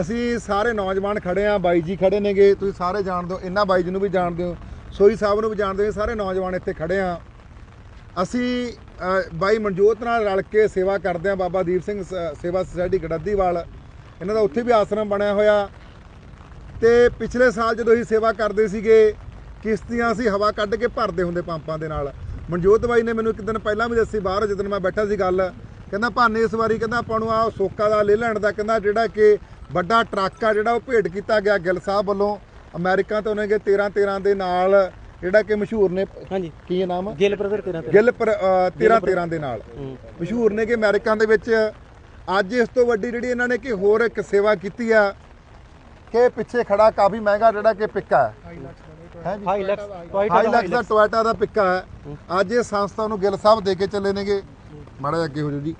ਅਸੀਂ ਸਾਰੇ ਨੌਜਵਾਨ ਖੜੇ ਆ, ਬਾਈ ਜੀ ਖੜੇ ਨੇਗੇ, ਤੁਸੀਂ ਸਾਰੇ ਜਾਣਦੇ ਹੋ ਇਹਨਾਂ ਬਾਈ ਜੀ ਨੂੰ ਵੀ ਜਾਣਦੇ ਹੋ ਸੋਈ ਸਾਹਿਬ ਨੂੰ ਵੀ ਜਾਣਦੇ ਹੋ ਇਹ ਸਾਰੇ ਨੌਜਵਾਨ ਇੱਥੇ ਖੜੇ ਆ। ਅਸੀਂ ਬਾਈ ਮਨਜੋਤ ਨਾਲ ਰਲ ਕੇ ਸੇਵਾ ਕਰਦੇ ਆ, ਬਾਬਾ ਦੀਪ ਸਿੰਘ ਸ- ਸੇਵਾ ਸੁਸਾਇਟੀ ਗੜੱਦੀਵਾਲ। ਇਹਨਾਂ ਦਾ ਉੱਥੇ ਵੀ ਆਸਰਮ ਬਣਿਆ ਹੋਇਆ। ਤੇ ਪਿਛਲੇ ਸਾਲ ਜਦੋਂ ਅਸੀਂ ਸੇਵਾ ਕਰਦੇ ਸੀਗੇ, ਕਿਸ਼ਤੀਆਂ ਅਸੀਂ ਹਵਾ ਕੱਢ ਕੇ ਭਰਦੇ ਹੁੰਦੇ ਪੰਪਾਂ ਦੇ ਨਾਲ। ਮਨਜੋਤ ਬਾਈ ਨੇ ਮੈਨੂੰ ਇੱਕ ਦਿਨ ਪਹਿਲਾਂ ਵੀ ਦੱਸੀ, ਬਾਹਰ ਜਦੋਂ ਮੈਂ ਬੈਠਾ ਸੀ ਗੱਲ, ਕਹਿੰਦਾ ਭਾਨੇ ਇਸ ਵਾਰੀ, ਕਹਿੰਦਾ ਆਪਾਂ ਨੂੰ ਆ ਸੋਕਾ ਦਾ ਲੈ ਲੈਣ ਦਾ, ਕਹਿੰਦਾ ਜਿਹੜਾ ਕਿ ਵੱਡਾ ਟਰੱਕ ਆ ਜਿਹੜਾ ਉਹ ਭੇਟ ਕੀਤਾ ਗਿਆ ਗਿੱਲ ਸਾਹਿਬ ਵੱਲੋਂ। ਅਮਰੀਕਾ ਤੋਂ ਉਹਨੇ ਕਿ 13 13 ਦੇ ਨਾਲ ਜਿਹੜਾ ਕਿ ਮਸ਼ਹੂਰ ਨੇ ਹਾਂਜੀ। ਕੀ ਨਾਮ? ਗਿੱਲ ਬ੍ਰਦਰ ਤੇਰਾ ਤੇਰਾ ਗਿੱਲ 13 13 ਦੇ ਨਾਲ। ਮਸ਼ਹੂਰ ਨੇ ਕਿ ਅਮਰੀਕਾ ਦੇ ਵਿੱਚ ਅੱਜ ਇਸ ਤੋਂ ਵੱਡੀ ਜਿਹੜੀ ਇਹਨਾਂ ਨੇ ਕਿ ਹੋਰ ਇੱਕ ਸੇਵਾ ਕੀਤੀ ਆ ਕਿ ਪਿੱਛੇ ਖੜਾ ਕਾਫੀ ਮਹਿੰਗਾ ਜਿਹੜਾ ਕਿ ਪਿੱਕਾ ਹੈ। ਹੈ ਜੀ? ਹਾਈਲੈਕਸ ਟੋਇਟਾ ਹਾਈਲੈਕਸ ਦਾ ਟੋਇਟਾ ਦਾ ਪਿੱਕਾ ਹੈ। ਅੱਜ ਇਹ ਸੰਸਥਾ ਨੂੰ ਗਿੱਲ ਸਾਹਿਬ ਦੇ ਕੇ ਚੱਲੇ ਨੇਗੇ। ਮਾੜਾ ਅੱਗੇ ਹੋ ਜੀ।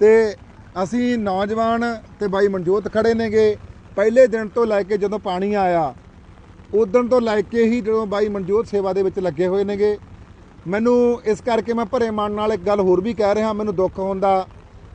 ਤੇ ਅਸੀਂ ਨੌਜਵਾਨ ਤੇ ਬਾਈ ਮਨਜੋਤ ਖੜੇ ਨੇਗੇ। ਪਹਿਲੇ ਦਿਨ ਤੋਂ ਲੈ ਕੇ ਜਦੋਂ ਪਾਣੀ ਆਇਆ, ਉਦੋਂ ਤੋਂ ਲੈ ਕੇ ਹੀ ਜਦੋਂ ਬਾਈ ਮਨਜੋਤ ਸੇਵਾ ਦੇ ਵਿੱਚ ਲੱਗੇ ਹੋਏ ਨੇਗੇ। ਮੈਨੂੰ ਇਸ ਕਰਕੇ ਮੈਂ ਭਰੇ ਮਨ ਨਾਲ ਇੱਕ ਗੱਲ ਹੋਰ ਵੀ ਕਹਿ ਰਿਹਾ, ਮੈਨੂੰ ਦੁੱਖ ਹੁੰਦਾ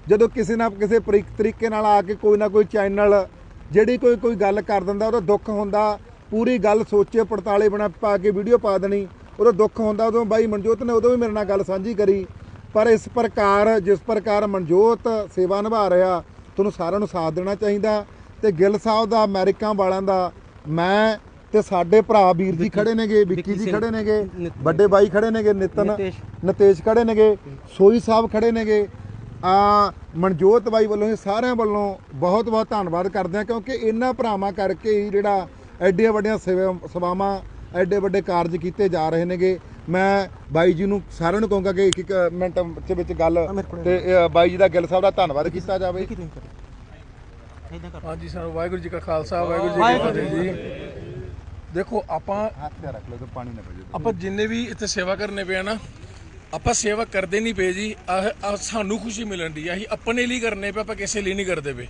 ਜਦੋਂ ਕਿਸੇ ਨਾ ਕਿਸੇ ਪਰੀ- ਤਰੀਕੇ ਨਾਲ ਆ ਕੇ ਕੋਈ ਨਾ ਕੋਈ ਚੈਨਲ ਜਿਹੜੀ ਕੋਈ ਕੋਈ ਗੱਲ ਕਰ ਦਿੰਦਾ, ਉਹਦਾ ਦੁੱਖ ਹੁੰਦਾ। ਪੂਰੀ ਗੱਲ ਸੋਚੇ ਪੜਤਾਲੇ ਬਣਾ ਪਾ ਕੇ ਵੀਡੀਓ ਪਾ ਦੇਣੀ, ਉਹਦਾ ਦੁੱਖ ਹੁੰਦਾ। ਉਦੋਂ ਬਾਈ ਮਨਜੋਤ ਨੇ ਉਦੋਂ ਵੀ ਮੇਰੇ ਨਾਲ ਗੱਲ ਸਾਂਝੀ ਕਰੀ। ਪਰ ਇਸ ਪ੍ਰਕਾਰ ਜਿਸ ਪ੍ਰਕਾਰ ਮਨਜੋਤ ਸੇਵਾ ਨਿਭਾ ਰਿਹਾ ਤੁਹਾਨੂੰ ਸਾਰਿਆਂ ਨੂੰ ਸਾਥ ਦੇਣਾ ਚਾਹੀਦਾ ਤੇ ਗਿੱਲ ਸਾਹਿਬ ਦਾ ਅਮਰੀਕਾ ਵਾਲਿਆਂ ਦਾ ਮੈਂ ਤੇ ਸਾਡੇ ਭਰਾ ਵੀਰ ਜੀ ਖੜੇ ਨੇਗੇ ਵਿੱਕੀ ਜੀ ਖੜੇ ਨੇਗੇ। ਵੱਡੇ ਬਾਈ ਖੜੇ ਨੇਗੇ ਨਿਤਨ ਨਿਤੇਸ਼। ਖੜੇ ਨੇਗੇ ਸੋਈ ਸਾਹਿਬ ਖੜੇ ਨੇਗੇ ਆ ਮਨਜੋਤ ਬਾਈ ਵੱਲੋਂ ਸਾਰਿਆਂ ਵੱਲੋਂ ਬਹੁਤ ਬਹੁਤ ਧੰਨਵਾਦ ਕਰਦੇ ਆ ਕਿਉਂਕਿ ਇਹਨਾਂ ਭਰਾਵਾਂ ਕਰਕੇ ਹੀ ਜਿਹੜਾ ਐਡੀਆਂ ਵੱਡੀਆਂ ਸੇਵਾ ਸੇਵਾਵਾਂ ਐਡੇ ਵੱਡੇ ਕਾਰਜ ਕੀਤੇ ਜਾ ਰਹੇ ਨੇਗੇ ਮੈਂ ਬਾਈ ਜੀ ਨੂੰ ਸਾਰਿਆਂ ਨੂੰ ਕਹੂੰਗਾ ਕਿ ਇੱਕ ਇੱਕ ਮਿੰਟ ਦੇ ਵਿੱਚ ਗੱਲ ਤੇ ਬਾਈ ਜੀ ਦਾ ਗਿੱਲ ਸਾਹਿਬ ਦਾ ਧੰਨਵਾਦ ਕੀਤਾ ਜਾਵੇ। ਹਾਂਜੀ ਸਾਨੂੰ ਵਾਹਿਗੁਰੂ ਜੀ ਕਾ ਖਾਲਸਾ ਵਾਹਿਗੁਰੂ ਜੀ ਕੀ ਫਤਿਹ ਜੀ। ਦੇਖੋ ਆਪਾਂ ਹੱਥ ਤੇ ਰੱਖ ਲਓ ਤੇ ਪਾਣੀ ਨਾ ਪਵੇ ਆਪਾਂ ਜਿੰਨੇ ਵੀ ਇੱਥੇ ਸੇਵਾ ਕਰਨੇ ਪਏ ਆ ਨਾ ਆਪਾਂ ਸੇਵਾ ਕਰਦੇ ਨਹੀਂ ਪਏ ਜੀ। ਸਾਨੂੰ ਖੁਸ਼ੀ ਮਿਲਣ ਦੀ ਅਸੀਂ ਆਪਣੇ ਲਈ ਕਰਨੇ ਪਏ ਆਪਾਂ ਕਿਸੇ ਲਈ ਨਹੀਂ ਕਰਦੇ ਪਏ।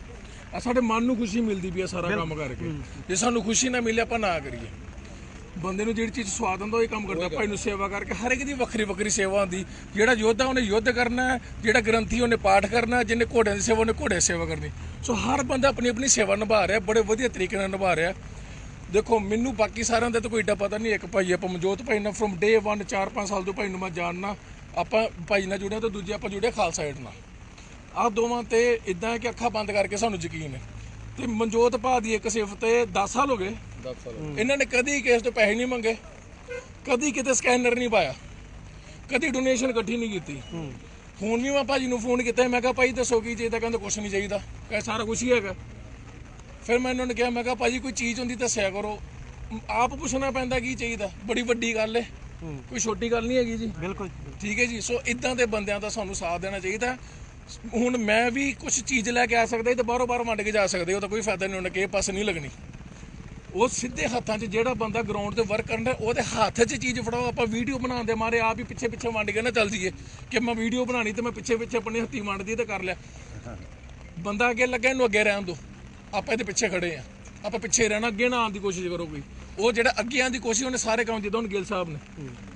ਆ ਸਾਡੇ ਮਨ ਨੂੰ ਖੁਸ਼ੀ ਮਿਲਦੀ ਪਈ ਆ ਸਾਰਾ ਕੰਮ ਕਰਕੇ। ਜੇ ਸਾਨੂੰ ਖੁਸ਼ੀ ਨਾ ਮਿਲੇ ਆਪਾਂ ਨਾ ਕਰੀਏ। ਬੰਦੇ ਨੂੰ ਜਿਹੜੀ ਚੀਜ਼ ਸਵਾਦ ਆਉਂਦਾ ਉਹ ਹੀ ਕੰਮ ਕਰਦਾ। ਭਾਈ ਨੂੰ ਸੇਵਾ ਕਰਕੇ ਹਰ ਇੱਕ ਦੀ ਵੱਖਰੀ ਵੱਖਰੀ ਸੇਵਾ ਹੁੰਦੀ ਜਿਹੜਾ ਯੋਧਾ ਉਹਨੇ ਯੁੱਧ ਕਰਨਾ ਜਿਹੜਾ ਗ੍ਰੰਥੀ ਉਹਨੇ ਪਾਠ ਕਰਨਾ ਜਿਹਨੇ ਘੋੜਿਆਂ ਦੀ ਸੇਵਾ ਉਹਨੇ ਘੋੜੇ ਦੀ ਸੇਵਾ ਕਰਨੀ। ਸੋ ਹਰ ਬੰਦਾ ਆਪਣੀ ਆਪਣੀ ਸੇਵਾ ਨਿਭਾ ਰਿਹਾ ਬੜੇ ਵਧੀਆ ਤਰੀਕੇ ਨਾਲ ਨਿਭਾ ਰਿਹਾ ਦੇਖੋ ਮੈਨੂੰ ਬਾਕੀ ਸਾਰਿਆਂ ਦਾ ਤਾਂ ਕੋਈ ਏਡਾ ਪਤਾ ਨਹੀਂ। ਇੱਕ ਭਾਈ ਆਪਾਂ ਮਨਜੋਤ ਭਾਈ ਨਾਲ ਫਰਮ ਡੇ 1 4-5 ਸਾਲ ਤੋਂ ਭਾਈ ਨੂੰ ਮੈਂ ਜਾਣਨਾ ਆਪਾਂ ਭਾਈ ਨਾਲ ਜੁੜਿਆ ਤੇ ਦੂਜੇ ਆਪਾਂ ਜੁੜੇ ਖਾਲਸਾ ਏਡ ਨਾਲ। ਆਹ ਦੋਵਾਂ ਤੇ ਇਦਾਂ ਹੈ ਕਿ ਅੱਖਾਂ ਬੰਦ ਕਰਕੇ ਸਾਨੂੰ ਯਕੀਨ ਹੈ। ਤੇ ਮਨਜੋਤ ਭਾ ਦੀ ਇੱਕ ਸਿਫਤ ਤੇ 10 ਸਾਲ ਹੋ ਗਏ। 10 ਸਾਲ ਇਹਨਾਂ ਨੇ ਕਦੀ ਕਿਸੇ ਤੋਂ ਪੈਸੇ ਨਹੀਂ ਮੰਗੇ ਕਦੀ ਕਿਤੇ ਸਕੈਨਰ ਨਹੀਂ ਪਾਇਆ ਕਦੀ ਡੋਨੇਸ਼ਨ ਇਕੱਠੀ ਨਹੀਂ ਕੀਤੀ। ਹੁਣ ਵੀ ਮੈਂ ਭਾਜੀ ਨੂੰ ਫੋਨ ਕੀਤਾ ਮੈਂ ਕਿਹਾ ਭਾਈ ਦੱਸੋ ਕੀ ਚਾਹੀਦਾ ਕਹਿੰਦੇ ਕੁਝ ਨਹੀਂ ਚਾਹੀਦਾ ਕਹੇ ਸਾਰਾ ਕੁਝ ਹੀ ਹੈਗਾ। ਫਿਰ ਮੈਂ ਇਹਨਾਂ ਨੂੰ ਕਿਹਾ ਮੈਂ ਕਿਹਾ ਭਾਜੀ ਕੋਈ ਚੀਜ਼ ਹੁੰਦੀ ਦੱਸਿਆ ਕਰੋ। ਆਪ ਪੁੱਛਣਾ ਪੈਂਦਾ ਕੀ ਚਾਹੀਦਾ ਬੜੀ ਵੱਡੀ ਗੱਲ ਹੈ। ਕੋਈ ਛੋਟੀ ਗੱਲ ਨਹੀਂ ਹੈਗੀ ਜੀ। ਬਿਲਕੁਲ ਠੀਕ ਹੈ ਜੀ ਸੋ ਇਦਾਂ ਦੇ ਬੰਦਿਆਂ ਦਾ ਸਾਨੂੰ ਸਾਥ ਦੇਣਾ ਚਾਹੀਦਾ। ਹੁਣ ਮੈਂ ਵੀ ਕੁਝ ਚੀਜ਼ ਲੈ ਕੇ ਆ ਸਕਦਾ ਤੇ ਬਾਹਰੋਂ ਬਾਹਰ ਵੰਡ ਕੇ ਜਾ ਸਕਦੇ ਉਹ ਤਾਂ ਕੋਈ ਫਾਇਦਾ ਨਹੀਂ ਉਹਨਾਂ ਕੇ ਪਾਸ ਨਹੀਂ ਲੱਗਣੀ। ਉਹ ਸਿੱਧੇ ਹੱਥਾਂ 'ਚ ਜਿਹੜਾ ਬੰਦਾ ਗਰਾਊਂਡ ਤੇ ਵਰਕ ਕਰਦਾ ਉਹਦੇ ਹੱਥ 'ਚ ਚੀਜ਼ ਫੜਾਓ ਆਪਾਂ ਵੀਡੀਓ ਬਣਾਉਣ ਦੇ ਮਾਰੇ ਆਪ ਹੀ ਪਿੱਛੇ ਪਿੱਛੇ ਵੰਡ ਕੇ ਨਾ ਚੱਲ ਜੀਏ ਕਿ ਮੈਂ ਵੀਡੀਓ ਬਣਾਣੀ ਤੇ ਮੈਂ ਪਿੱਛੇ ਪਿੱਛੇ ਆਪਣੇ ਹੱਥੀ ਵੰਡਦੀ ਤੇ ਕਰ ਲਿਆ। ਬੰਦਾ ਅੱਗੇ ਲੱਗਾ ਇਹਨੂੰ ਅੱਗੇ ਰਹਿਣ ਦਿਓ ਆਪਾਂ ਇਹਦੇ ਪਿੱਛੇ ਖੜੇ ਆ। ਆਪਾਂ ਪਿੱਛੇ ਰਹਿਣਾ ਅੱਗੇ ਨਾ ਆਉਣ ਦੀ ਕੋਸ਼ਿਸ਼ ਕਰੋ ਕੋਈ। ਉਹ ਜਿਹੜਾ ਅੱਗੇ ਆਉਣ ਦੀ ਕੋਸ਼ਿਸ਼ ਉਹਨੇ ਸਾਰੇ ਕੰਮ ਜਿੱਦਾਂ ਹੁਣ ਗਿੱਲ ਸਾਹਿਬ ਨੇ।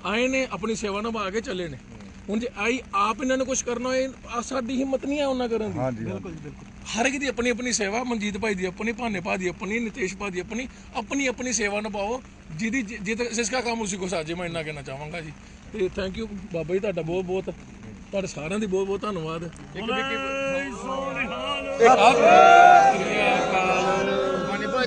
ਆਏ ਨੇ ਆਪਣੀ ਸੇਵਾ ਨਿਭਾ ਕੇ ਚੱਲੇ ਨੇ। ਹੁਣ ਜੇ ਆਈ ਆਪ ਇਹਨਾਂ ਨੇ ਕੁਝ ਕਰਨਾ ਹੋਏ ਸਾਡੀ ਹਿੰਮਤ ਨਹੀਂ ਆ ਉਹਨਾਂ ਕਰਨ ਦੀ। ਹਾਂਜੀ ਹਰ ਇੱਕ ਦੀ ਆਪਣੀ ਆਪਣੀ ਸੇਵਾ ਮਨਜੀਤ ਭਾਈ ਦੀ ਆਪਣੀ ਭਾਨੇ ਭਾ ਦੀ ਆਪਣੀ ਨਿਤੇਸ਼ ਭਾ ਦੀ ਆਪਣੀ ਆਪਣੀ ਆਪਣੀ ਸੇਵਾ ਨਿਭਾਓ ਜਿਹਦੀ ਜਿ- ਜਿ ਜਿਸ ਦਾ ਕੰਮ ਉਸੇ ਕੋ ਸਾਜੇ ਮੈਂ ਇੰਨਾ ਕਹਿਣਾ ਚਾਹਾਂਗਾ ਜੀ। ਤੇ ਥੈਂਕ ਯੂ ਬਾਬਾ ਜੀ ਤੁਹਾਡਾ ਬਹੁਤ ਬਹੁਤ ਤੁਹਾਡੇ ਸਾਰਿਆਂ ਦੀ ਬਹੁਤ ਬਹੁਤ ਧੰਨਵਾਦ। ਇੱਕ ਭਾ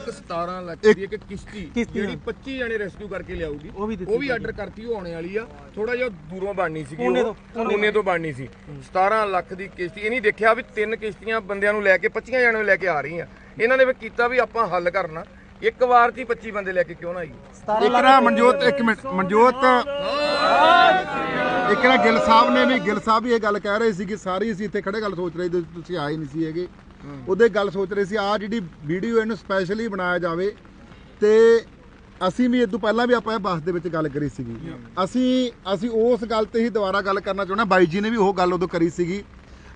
ਇੱਕ 17 ਲੱਖ ਦੀ ਇੱਕ ਕਿਸ਼ਤੀ ਕਿਸ਼ਤੀ, ਜਿਹੜੀ 25 ਜਣੇ ਰੈਸਕਿਊ ਕਰਕੇ ਲਿਆਊਗੀ। ਉਹ ਵੀ ਦਿੱਤੀ ਉਹ ਵੀ ਆਰਡਰ ਕਰਤੀ ਉਹ ਆਉਣੇ ਵਾਲੀ ਆ। ਥੋੜਾ ਜਿਹਾ ਦੂਰੋਂ ਬਣਨੀ ਸੀਗੀ ਪੂਨੇ ਉਹ। ਤੋਂ, ਪੂਨੇ ਤੋਂ। ਬਣਨੀ ਸੀ। 17 ਲੱਖ ਦੀ ਕਿਸ਼ਤੀ ਇਹ ਨਹੀਂ ਦੇਖਿਆ ਵੀ ਤਿੰਨ ਕਿਸ਼ਤੀਆਂ ਬੰਦਿਆਂ ਨੂੰ ਲੈ ਕੇ 25 ਜਣੇ ਨੂੰ ਲੈ ਕੇ ਆ ਰਹੀਆਂ। ਇਹਨਾਂ ਨੇ ਵੀ ਕੀਤਾ ਵੀ ਆਪਾਂ ਹੱਲ ਕਰਨਾ। ਇੱਕ ਵਾਰ 'ਚ ਹੀ 25 ਬੰਦੇ ਲੈ ਕੇ ਕਿਉਂ ਨਾ ਆਈਏ? ਇੱਕ ਨਾ ਮਨਜੋਤ ਇੱਕ ਮਿੰਟ ਮਨਜੋਤ। ਇੱਕ ਨਾ ਗਿੱਲ ਸਾਹਿਬ ਨੇ ਵੀ ਗਿੱਲ ਸਾਹਿਬ ਵੀ ਇਹ ਗੱਲ ਕਹਿ ਰਹੇ ਸੀ ਕਿ ਸਾਰੀ ਅਸੀਂ ਇੱਥੇ ਖੜੇ ਗੱਲ ਸੋਚ ਰਹੇ ਸੀ ਤੁਸੀਂ ਆਏ ਨਹੀਂ ਸੀ ਹੈਗੇ। ਉਹਦੇ ਗੱਲ ਸੋਚ ਰਹੇ ਸੀ ਆ ਜਿਹੜੀ ਵੀਡੀਓ ਇਹਨੂੰ ਸਪੈਸ਼ਲੀ ਬਣਾਇਆ ਜਾਵੇ ਤੇ ਅਸੀਂ ਵੀ ਇਹ ਤੋਂ ਪਹਿਲਾਂ ਵੀ ਆਪਾਂ ਇਹ ਬੱਸ ਦੇ ਵਿੱਚ ਗੱਲ ਕਰੀ ਸੀਗੀ। ਅਸੀਂ ਅਸੀਂ ਉਸ ਗੱਲ ਤੇ ਹੀ ਦੁਬਾਰਾ ਗੱਲ ਕਰਨਾ ਚਾਹੁੰਦੇ ਬਾਈ ਜੀ ਨੇ ਵੀ ਉਹ ਗੱਲ ਉਦੋਂ ਕਰੀ ਸੀਗੀ।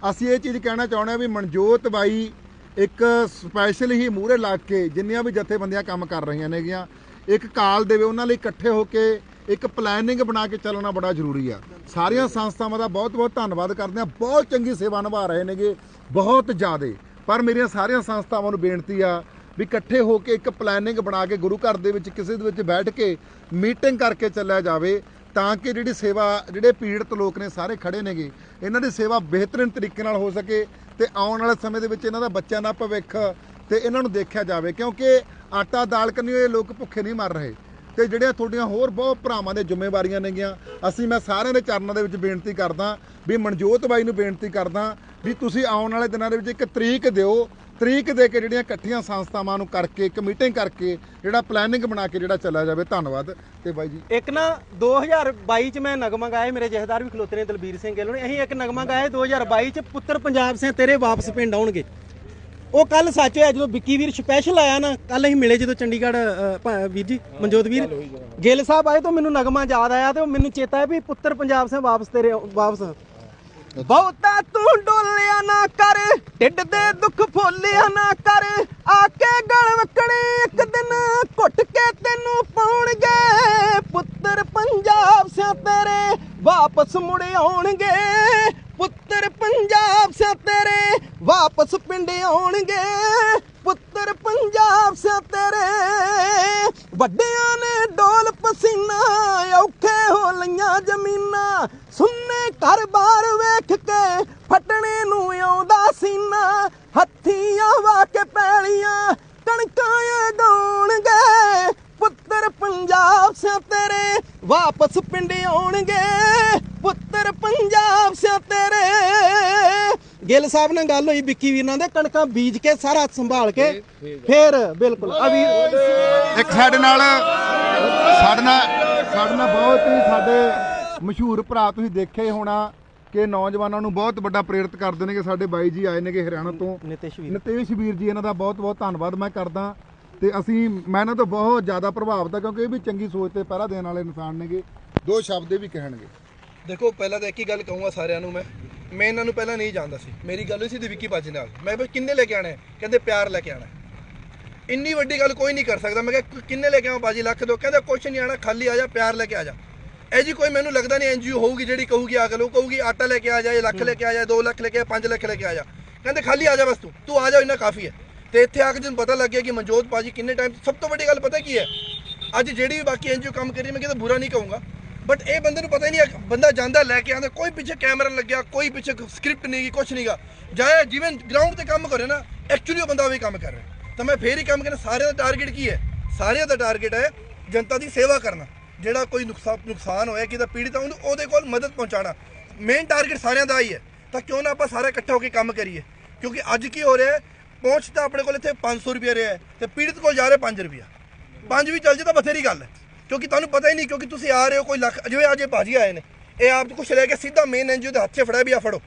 ਅਸੀਂ ਇਹ ਚੀਜ਼ ਕਹਿਣਾ ਚਾਹੁੰਦੇ ਹਾਂ ਵੀ ਮਨਜੋਤ ਬਾਈ ਇੱਕ ਸਪੈਸ਼ਲ ਹੀ ਮੂਹਰੇ ਲੱਗ ਕੇ ਜਿੰਨੀਆਂ ਵੀ ਜਥੇਬੰਦੀਆਂ ਕੰਮ ਕਰ ਰਹੀਆਂ ਨੇਗੀਆਂ ਇੱਕ ਕਾਲ ਦੇਵੇ ਉਹਨਾਂ ਲਈ ਇਕੱਠੇ ਹੋ ਕੇ ਇੱਕ ਪਲੈਨਿੰਗ ਬਣਾ ਕੇ ਚੱਲਣਾ ਬੜਾ ਜ਼ਰੂਰੀ ਆ। ਸਾਰੀਆਂ ਸੰਸਥਾਵਾਂ ਦਾ ਬਹੁਤ ਬਹੁਤ ਧੰਨਵਾਦ ਕਰਦੇ ਹਾਂ। ਬਹੁਤ ਚੰਗੀ ਸੇਵਾ ਨਿਭਾ ਰਹੇ ਨੇਗੇ ਬਹੁਤ ਜ਼ਿਆਦੇ। ਪਰ ਮੇਰੀਆਂ ਸਾਰੀਆਂ ਸੰਸਥਾਵਾਂ ਨੂੰ ਬੇਨਤੀ ਆ ਵੀ ਇਕੱਠੇ ਹੋ ਕੇ ਇੱਕ ਪਲੈਨਿੰਗ ਬਣਾ ਕੇ ਗੁਰੂ ਘਰ ਦੇ ਵਿੱਚ ਕਿਸੇ ਦੇ ਵਿੱਚ ਬੈਠ ਕੇ ਮੀਟਿੰਗ ਕਰਕੇ ਚੱਲਿਆ ਜਾਵੇ ਤਾਂ ਕਿ ਜਿਹੜੀ ਸੇਵਾ, ਜਿਹੜੇ ਪੀੜਤ ਲੋਕ ਨੇ ਸਾਰੇ ਖੜੇ ਨੇਗੇ, ਇਹਨਾਂ ਦੀ ਸੇਵਾ ਬਿਹਤਰੀਨ ਤਰੀਕੇ ਨਾਲ ਹੋ ਸਕੇ ਤੇ ਆਉਣ ਵਾਲੇ ਸਮੇਂ ਦੇ ਵਿੱਚ ਇਹਨਾਂ ਦਾ ਬੱਚਿਆਂ ਦਾ ਭਵਿੱਖ ਤੇ ਇਹਨਾਂ ਨੂੰ ਦੇਖਿਆ ਜਾਵੇ ਕਿਉਂਕਿ ਆਟਾ ਦਾਲ ਕੰਨੀ ਇਹ ਲੋਕ ਭੁੱਖੇ ਨਹੀਂ ਮਰ ਰਹੇ। ਤੇ ਜਿਹੜੀਆਂ ਤੁਹਾਡੀਆਂ ਹੋਰ ਬਹੁਤ ਭਰਾਵਾਂ ਦੇ ਜ਼ਿੰਮੇਵਾਰੀਆਂ ਨੇਗੀਆਂ, ਅਸੀਂ ਮੈਂ ਸਾਰਿਆਂ ਦੇ ਚਰਨਾਂ ਦੇ ਵਿੱਚ ਬੇਨਤੀ ਕਰਦਾ ਵੀ ਮਨਜੋਤ ਬਾਈ ਨੂੰ ਬੇਨਤੀ ਕਰਦਾ ਵੀ ਤੁਸੀਂ ਆਉਣ ਵਾਲੇ ਦਿਨਾਂ ਦੇ ਵਿੱਚ ਇੱਕ ਤਰੀਕ ਦਿਓ। ਤਰੀਕ ਦੇ ਕੇ ਜਿਹੜੀਆਂ ਇਕੱਠੀਆਂ ਸੰਸਥਾਵਾਂ ਨੂੰ ਕਰਕੇ, ਇੱਕ ਮੀਟਿੰਗ ਕਰਕੇ ਜਿਹੜਾ ਪਲੈਨਿੰਗ ਬਣਾ ਕੇ ਜਿਹੜਾ ਚੱਲਿਆ ਜਾਵੇ। ਧੰਨਵਾਦ। ਤੇ ਬਾਈ ਜੀ। ਇੱਕ ਨਾ 2022 ਚ ਮੈਂ ਨਗਮਾ ਗਾਏ ਮੇਰੇ ਜਥੇਦਾਰ ਵੀ ਖਲੋਤੇ ਨੇ, ਦਲਬੀਰ ਸਿੰਘ ਗਿੱਲ ਨੇ ਅਸੀਂ ਇੱਕ ਨਗਮਾ ਗਾਇਆ 2022 ਚ ਪੁੱਤਰ ਪੰਜਾਬ ਸੇ ਤੇਰੇ ਵਾਪਸ ਪਿੰਡ ਆਉਣਗੇ। ਉਹ ਕੱਲ ਸੱਚ ਹੋਇਆ ਜਦੋਂ ਵਿੱਕੀ ਵੀਰ ਸਪੈਸ਼ਲ ਆਇਆ ਨਾ ਕੱਲ ਅਸੀਂ ਮਿਲੇ ਜਦੋਂ ਚੰਡੀਗੜ੍ਹ ਅ, ਭਾ- ਵੀਰ ਜੀ ਮਨਜੋਤ ਵੀਰ। ਗਿੱਲ। ਸਾਹਿਬ ਆਏ ਤਾਂ ਮੈਨੂੰ ਨਗਮਾ ਯਾਦ ਆਇਆ ਤੇ ਉਹ ਮੈਨੂੰ ਚੇਤਾ ਹੈ ਵੀ ਪੁੱਤਰ ਪੰਜਾਬ ਸੇ ਵਾਪਸ ਤੇਰੇ ਵਾਪਸ। ਬਹੁਤਾ ਤੂੰ ਡੋਲਿਆ ਨਾ ਕਰ ਢਿੱਡ ਦੇ ਦੁੱਖ ਫੋਲਿਆ ਨਾ ਕਰ। ਆ ਕੇ ਗਲ ਵਕਣੇ ਇੱਕ ਦਿਨ ਘੁੱਟ ਕੇ ਤੈਨੂੰ ਪਾਉਣਗੇ। ਪੁੱਤਰ ਪੰਜਾਬ ਸਿਆ ਤੇਰੇ ਵਾਪਸ ਮੁੜ ਆਉਣਗੇ। ਪੁੱਤਰ ਪੰਜਾਬ ਸਿਆ ਤੇਰੇ ਵਾਪਸ ਪਿੰਡ ਆਉਣਗੇ। ਪੁੱਤਰ ਪੰਜਾਬ ਸਿਆ ਤੇਰੇ। ਵੱਡਿਆਂ ਨੇ ਡੋਲ ਪਸੀਨਾ, ਔਖੇ ਹੋ ਲਈਆਂ ਜ਼ਮੀਨਾਂ। ਸੁੰਨੇ ਘਰ-ਬਾਰ ਵੇਖ ਕੇ ਫਟਣੇ ਨੂੰ ਆਉਂਦਾ ਸੀਨਾ। ਹੱਥੀਆਂ ਵਾ ਕੇ ਪੈਲੀਆਂ ਕਣਕਾਂ ਇਹ ਗਾਉਣਗੇ ਪੁੱਤਰ ਪੰਜਾਬ ਸਿਆ ਤੇਰੇ ਵਾਪਸ ਪਿੰਡ ਆਉਣਗੇ। ਪੁੱਤਰ ਪੰਜਾਬ ਸਿਆ ਤੇਰੇ। ਗਿੱਲ ਸਾਹਿਬ ਨਾਲ ਗੱਲ ਹੋਈ ਵਿੱਕੀ ਵੀਰ ਨਾਲ ਦੇ ਕਣਕਾਂ ਬੀਜ ਕੇ ਸਾਰਾ ਸੰਭਾਲ ਕੇ ਫੇਰ ਬਿਲਕੁਲ। ਅਭੀ ਇੱਕ ਸਾਡੇ ਨਾਲ ਸਾਡੇ ਨਾਲ ਸਾਡੇ ਨਾਲ ਬਹੁਤ ਹੀ ਸਾਡੇ ਮਸ਼ਹੂਰ ਭਰਾ ਤੁਸੀਂ ਦੇਖਿਆ ਹੀ ਹੋਣਾ ਕਿ ਨੌਜਵਾਨਾਂ ਨੂੰ ਬਹੁਤ ਵੱਡਾ ਪ੍ਰੇਰਿਤ ਕਰਦੇ ਨੇਗੇ ਸਾਡੇ ਬਾਈ ਜੀ ਆਏ ਨੇਗੇ ਹਰਿਆਣਾ ਤੋਂ। ਨਿਤਿਸ਼ ਵੀਰ। ਨਿਤੇਸ਼ ਵੀਰ ਜੀ ਇਹਨਾਂ ਦਾ ਬਹੁਤ ਬਹੁਤ ਧੰਨਵਾਦ ਮੈਂ ਕਰਦਾ। ਤੇ ਅਸੀਂ ਮੈਂ ਇਹਨਾਂ ਤੋਂ ਬਹੁਤ ਜ਼ਿਆਦਾ ਪ੍ਰਭਾਵਿਤ ਆ, ਕਿਉਂਕਿ ਇਹ ਵੀ ਚੰਗੀ ਸੋਚ ਤੇ ਪਹਿਰਾ ਦੇਣ ਵਾਲੇ ਇਨਸਾਨ ਨੇਗੇ। ਦੋ ਸ਼ਬਦ ਇਹ ਵੀ ਕਹਿਣਗੇ। ਦੇਖੋ, ਪਹਿਲਾਂ ਤਾਂ ਇੱਕ ਹੀ ਗੱਲ ਕਹੂੰਗਾ ਸਾਰਿਆਂ ਨੂੰ ਮੈਂ। ਮੈਂ ਇਹਨਾਂ ਨੂੰ ਪਹਿਲਾਂ ਨਹੀਂ ਜਾਣਦਾ ਸੀ। ਮੇਰੀ ਗੱਲ ਹੋਈ ਸੀ ਤੇ ਵਿੱਕੀ ਬਾਜੀ ਨਾਲ। ਮੈਂ ਕਿਹਾ, ਕਿੰਨੇ ਲੈ ਕੇ ਆਣਾ ਕਹਿੰਦੇ, ਪਿਆਰ ਲੈ ਕੇ ਆਣਾ ਇੰਨੀ ਵੱਡੀ ਗੱਲ ਕੋਈ ਨਹੀਂ ਕਰ ਸਕਦਾ। ਮੈਂ ਕਿਹਾ, ਕਿੰਨੇ ਲੈ ਕੇ ਆਵਾਂ ਬਾਜੀ? ਲੱਖ ਦੋ। ਕਹਿੰਦਾ, ਕੁਛ ਨਹੀਂ ਆਣਾ ਖਾਲੀ ਆ ਜਾ, ਪਿਆਰ ਲੈ ਕੇ ਆ ਜਾ। ਇਹ ਜੀ ਕੋਈ ਮੈਨੂੰ ਲੱਗਦਾ ਨਹੀਂ ਐਨਜੀਓ ਹੋਊਗੀ, ਜਿਹੜੀ ਕਹੂਗੀ ਆ ਕੇ ਉਹ ਕਹੂਗੀ, ਆਟਾ ਲੈ ਕੇ ਆ ਜਾ, ਇਹ ਲੱਖ ਲੈ ਕੇ ਆ ਜਾ 2 ਲੱਖ ਲੈ ਕੇ ਆ 5 ਲੱਖ ਲੈ ਕੇ ਆ ਜਾ। ਕਹਿੰਦੇ, ਖਾਲੀ ਆ ਜਾ ਬਸ ਤੂੰ। ਤੂੰ ਆ ਜਾ, ਇੰਨਾ ਕਾਫੀ ਹੈ। ਤੇ ਇੱਥੇ ਆ ਕੇ ਜਦੋਂ ਪਤਾ ਲੱਗਿਆ ਕਿ ਮਨਜੋਤ ਬਾਜੀ ਕਿੰਨੇ ਟਾਈਮ ਸਭ ਤੋਂ ਵੱਡੀ ਗੱਲ ਪਤਾ ਕੀ ਹੈ? ਅੱਜ ਜਿਹੜੀ ਵੀ ਬਾਕੀ ਐਨਜੀਓ ਕੰਮ ਕਰ ਰਹੀ ਹੈ, ਮੈਂ ਕਿਹਾ ਬੁਰਾ ਨਹੀਂ ਕਹੂੰਗਾ। ਬਟ ਇਹ ਬੰਦੇ ਨੂੰ ਪਤਾ ਹੀ ਨਹੀਂ ਹੈ, ਬੰਦਾ ਜਾਂਦਾ ਲੈ ਕੇ ਆਂਦਾ ਕੋਈ ਪਿੱਛੇ ਕੈਮਰਾ ਲੱਗਿਆ ਕੋਈ ਪਿੱਛੇ ਸਕ੍ਰਿਪਟ ਨਹੀਂ ਗੀ ਕੁਝ ਨਹੀਂਗਾ ਜਾਏ ਜਿਵੇਂ ਗਰਾਊਂਡ ਤੇ ਕੰਮ ਕਰੇ ਨਾ ਐਕਚੁਅਲੀ ਉਹ ਬੰਦਾ ਵੀ ਕੰਮ ਕਰ ਰਿਹਾ। ਤਾਂ ਮੈਂ ਫੇਰ ਹੀ ਕੰਮ ਕਰਨਾ ਸਾਰਿਆਂ ਦਾ ਟਾਰਗੇਟ ਕੀ ਹੈ? ਸਾਰਿਆਂ ਦਾ ਟਾਰਗੇਟ ਹੈ ਜਨਤਾ ਦੀ ਸੇਵਾ ਕਰਨਾ। ਜਿਹੜਾ ਕੋਈ ਨੁਕਸਾਨ ਨੁਕਸਾਨ ਹੋਇਆ ਕਿਦਾ ਪੀੜਿਤ ਆ ਉਹਦੇ ਕੋਲ ਮਦਦ ਪਹੁੰਚਾਉਣਾ। ਮੇਨ ਟਾਰਗੇਟ ਸਾਰਿਆਂ ਦਾ ਹੀ ਹੈ। ਤਾਂ ਕਿਉਂ ਨਾ ਆਪਾਂ ਸਾਰੇ ਇਕੱਠੇ ਹੋ ਕੇ ਕੰਮ ਕਰੀਏ? ਕਿਉਂਕਿ ਅੱਜ ਕੀ ਹੋ ਰਿਹਾ ਹੈ ਪਹੁੰਚ ਤਾਂ ਆਪਣੇ ਕੋਲ ਇੱਥੇ 500 ਰੁਪਏ ਰਿਹਾ ਹੈ ਤੇ ਪੀੜਤ ਕੋਲ ਜਾ ਰਿਹਾ 5 ਰੁਪਿਆ ਪੰਜ ਵੀ ਚੱਲ ਜੇ ਤਾਂ ਬਥੇਰੀ ਗੱਲ ਹੈ, ਕਿਉਂਕਿ ਤੁਹਾਨੂੰ ਪਤਾ ਹੀ ਨਹੀਂ, ਕਿਉਂਕਿ ਤੁਸੀਂ ਆ ਰਹੇ ਹੋ ਕੋਈ ਲੱਖ ਜਿਵੇਂ ਅਜੇ ਇਹ ਭਾਜੀ ਆਏ ਨੇ, ਇਹ ਆਪ ਤੋਂ ਕੁਛ ਲੈ ਕੇ ਸਿੱਧਾ ਮੇਨ ਐਨਜੀਓ ਦੇ ਹੱਥ 'ਚ ਫੜਾਇਆ ਵੀ ਆ ਫੜੋ।